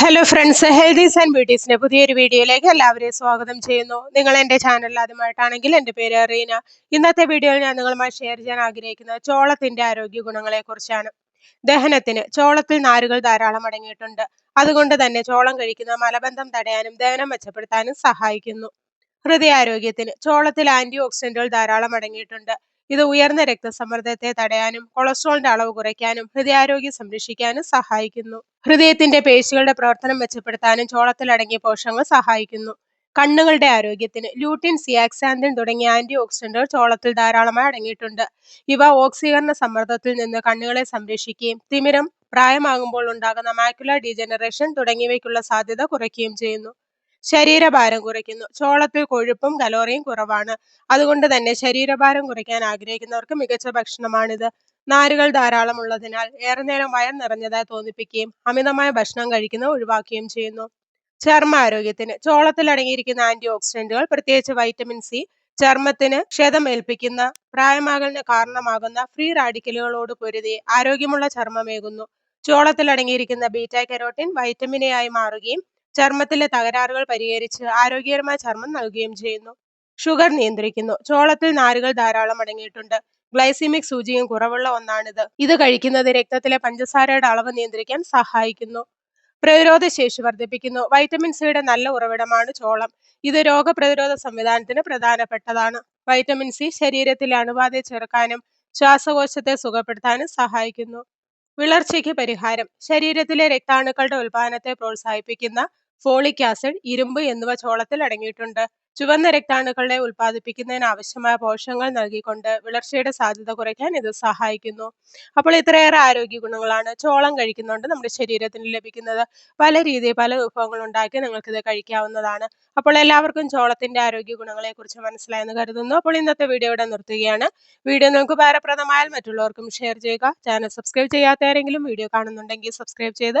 Hello friends healthies and ബ്യൂട്ടീസിന്റെ പുതിയൊരു വീഡിയോയിലേക്ക് എല്ലാവരെയും സ്വാഗതം ചെയ്യുന്നു. നിങ്ങൾ എന്റെ ചാനൽ ആദ്യമായിട്ടാണെങ്കിൽ എന്റെ പേര് റീന ഇന്നത്തെ വീഡിയോയിൽ ഞാൻ നിങ്ങളുമായി ഷെയർ ചെയ്യാൻ ആഗ്രഹിക്കുന്നത് ചോളത്തിന്റെ ആരോഗ്യ ഗുണങ്ങളെക്കുറിച്ചാണ്. ദഹനത്തിന് ചോളത്തിൽ നാരുകൾ ധാരാളം അടങ്ങിയിട്ടുണ്ട്. അതുകൊണ്ട് തന്നെ ചോളം കഴിക്കുന്ന മലബന്ധം തടയാനും ദഹനം മെച്ചപ്പെടുത്താനും സഹായിക്കുന്നു. ഹൃദയാരോഗ്യത്തിന് ചോളത്തിൽ ആന്റി ഓക്സിഡന്റുകൾ ധാരാളം അടങ്ങിയിട്ടുണ്ട്. ഇത് ഉയർന്ന രക്തസമ്മർദ്ദത്തെ തടയാനും കൊളസ്ട്രോളിന്റെ അളവ് കുറയ്ക്കാനും ഹൃദയാരോഗ്യം സംരക്ഷിക്കാനും സഹായിക്കുന്നു. ഹൃദയത്തിന്റെ പേശികളുടെ പ്രവർത്തനം മെച്ചപ്പെടുത്താനും ചോളത്തിൽ അടങ്ങിയ പോഷകങ്ങൾ സഹായിക്കുന്നു. കണ്ണുകളുടെ ആരോഗ്യത്തിന് ലൂട്ടിൻ സിയാക്സാന്തിൻ തുടങ്ങിയ ആന്റി ഓക്സിഡന്റുകൾ ചോളത്തിൽ ധാരാളമായി അടങ്ങിയിട്ടുണ്ട്. ഇവ ഓക്സീകരണ സമ്മർദ്ദത്തിൽ നിന്ന് കണ്ണുകളെ സംരക്ഷിക്കുകയും തിമിരം പ്രായമാകുമ്പോൾ ഉണ്ടാകുന്ന മാക്കുലർ ഡീജനറേഷൻ തുടങ്ങിയവയ്ക്കുള്ള സാധ്യത കുറയ്ക്കുകയും ചെയ്യുന്നു. ശരീരഭാരം കുറയ്ക്കുന്നു. ചോളത്തിൽ കൊഴുപ്പും കലോറിയും കുറവാണ്. അതുകൊണ്ട് തന്നെ ശരീരഭാരം കുറയ്ക്കാൻ ആഗ്രഹിക്കുന്നവർക്ക് മികച്ച ഭക്ഷണമാണിത്. നാരുകൾ ധാരാളം ഉള്ളതിനാൽ ഏറെ നേരം വയർ നിറഞ്ഞതായി തോന്നിപ്പിക്കുകയും അമിതമായ ഭക്ഷണം കഴിക്കുന്നത് ഒഴിവാക്കുകയും ചെയ്യുന്നു. ചർമ്മ ആരോഗ്യത്തിന് ചോളത്തിൽ അടങ്ങിയിരിക്കുന്ന ആന്റി ഓക്സിഡന്റുകൾ പ്രത്യേകിച്ച് വൈറ്റമിൻ സി ചർമ്മത്തിന് ക്ഷതമേൽപ്പിക്കുന്ന പ്രായമാകലിന് കാരണമാകുന്ന ഫ്രീ റാഡിക്കലുകളോട് പൊരുതി ആരോഗ്യമുള്ള ചർമ്മമേകുന്നു. ചോളത്തിൽ അടങ്ങിയിരിക്കുന്ന ബീറ്റ കരോട്ടിൻ വൈറ്റമിൻ എ ആയി മാറുകയും ചർമ്മത്തിലെ തകരാറുകൾ പരിഹരിച്ച് ആരോഗ്യകരമായ ചർമ്മം നൽകുകയും ചെയ്യുന്നു. ഷുഗർ നിയന്ത്രിക്കുന്നു. ചോളത്തിൽ നാരുകൾ ധാരാളം അടങ്ങിയിട്ടുണ്ട്. ഗ്ലൈസിമിക് സൂചിയും കുറവുള്ള ഒന്നാണിത്. ഇത് കഴിക്കുന്നത് രക്തത്തിലെ പഞ്ചസാരയുടെ അളവ് നിയന്ത്രിക്കാൻ സഹായിക്കുന്നു. പ്രതിരോധ ശേഷി വർദ്ധിപ്പിക്കുന്നു. വൈറ്റമിൻ സിയുടെ നല്ല ഉറവിടമാണ് ചോളം. ഇത് രോഗപ്രതിരോധ സംവിധാനത്തിന് പ്രധാനപ്പെട്ടതാണ്. വൈറ്റമിൻ സി ശരീരത്തിലെ അണുബാധയെ ചെറുക്കാനും ശ്വാസകോശത്തെ സുഖപ്പെടുത്താനും സഹായിക്കുന്നു. വിളർച്ചയ്ക്ക് പരിഹാരം. ശരീരത്തിലെ രക്താണുക്കളുടെ ഉൽപാദനത്തെ പ്രോത്സാഹിപ്പിക്കുന്ന ഫോളിക് ആസിഡ് ഇരുമ്പ് എന്നിവ ചോളത്തിൽ അടങ്ങിയിട്ടുണ്ട്. ചുവന്ന രക്താണുക്കളെ ഉൽപ്പാദിപ്പിക്കുന്നതിന് ആവശ്യമായ പോഷകങ്ങൾ നൽകിക്കൊണ്ട് വിളർച്ചയുടെ സാധ്യത കുറയ്ക്കാൻ ഇത് സഹായിക്കുന്നു. അപ്പോൾ ഇത്രയേറെ ആരോഗ്യ ഗുണങ്ങളാണ് ചോളം കഴിക്കുന്നതുകൊണ്ട് നമ്മുടെ ശരീരത്തിന് ലഭിക്കുന്നത്. പല രീതിയിൽ പല വിഭവങ്ങൾ ഉണ്ടാക്കി നിങ്ങൾക്കിത് കഴിക്കാവുന്നതാണ്. അപ്പോൾ എല്ലാവർക്കും ചോളത്തിന്റെ ആരോഗ്യ ഗുണങ്ങളെ കുറിച്ച് മനസ്സിലായെന്ന് കരുതുന്നു. അപ്പോൾ ഇന്നത്തെ വീഡിയോ ഇവിടെ നിർത്തുകയാണ്. വീഡിയോ നിങ്ങൾക്ക് ഉപകാരപ്രദമായാൽ മറ്റുള്ളവർക്കും ഷെയർ ചെയ്യുക. ചാനൽ സബ്സ്ക്രൈബ് ചെയ്യാത്ത ആരെങ്കിലും വീഡിയോ കാണുന്നുണ്ടെങ്കിൽ സബ്സ്ക്രൈബ് ചെയ്ത്